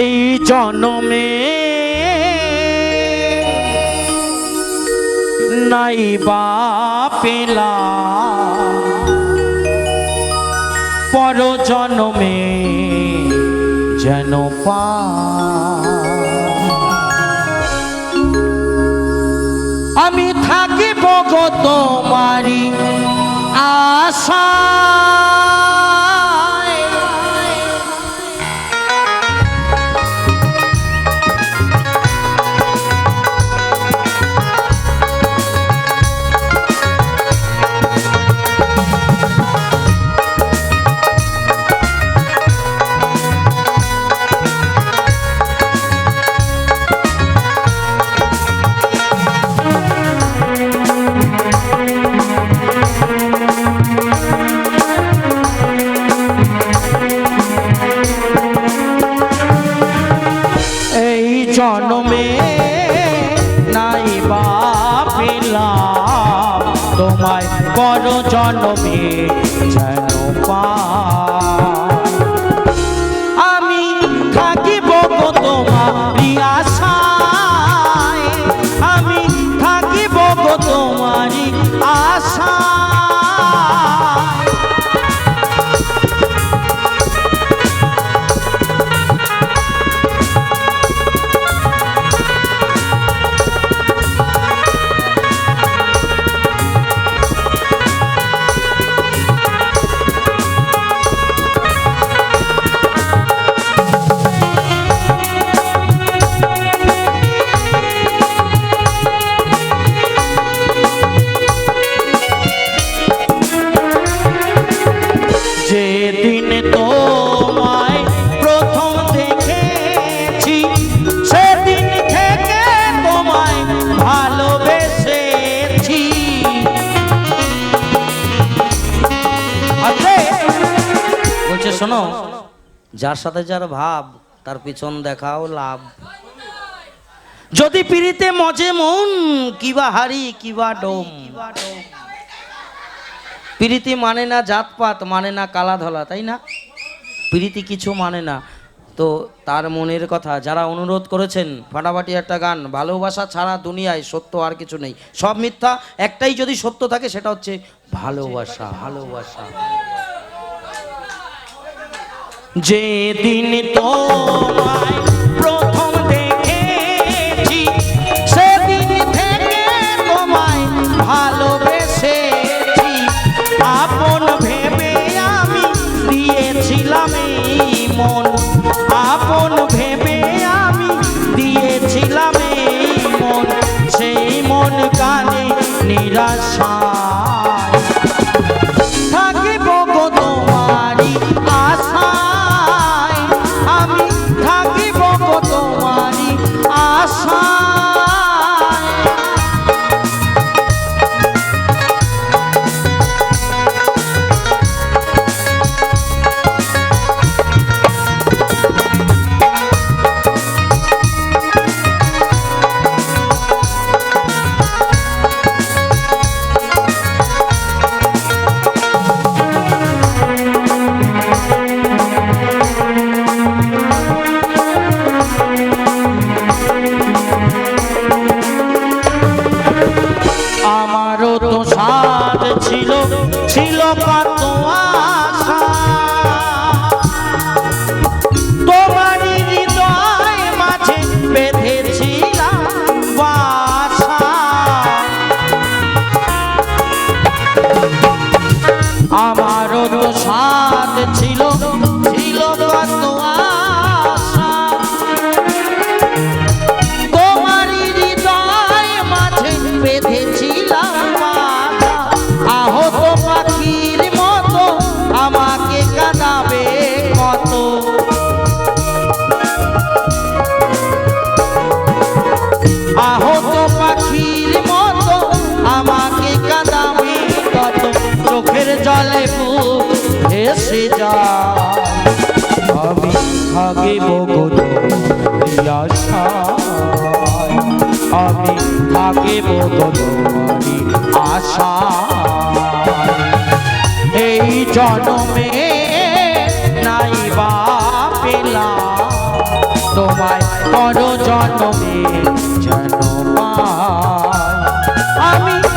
এই জনমে নাই বা পেলা। পর জনমে যেন আমি থাকিব গো তোমারি আশা। জন্মে। প্রথম দেখেছি, সেদিন থেকে তোমায় ভালোবেসেছি। বলছে, শোনো, যার সাথে যার ভাব, তার পিছন দেখাও লাভ। যদি পিড়িতে মজে মন কিবা হারি কিবা ডোম। প্রীতি মানে না জাতপাত মানে না কালা ধলা তাই না? প্রীতি কিছু মানে না। তো তার মনের কথা, যারা অনুরোধ করেছেন, ফাটাফাটি একটা গান, ভালোবাসা ছাড়া দুনিয়ায় সত্য আর কিছু নেই। সব মিথ্যা, একটাই যদি সত্য থাকে, সেটা হচ্ছে ভালোবাসা। ভালোবাসা। যেদিন তোমায় কানে ছিল ছিল কত থাকিব গো তোমারি আশায়। আমি থাকিব গো তোমারি আশায়। এই জনমে নাই বা পেলাম তোমায় পর জন্মে যেন আমি তোমারই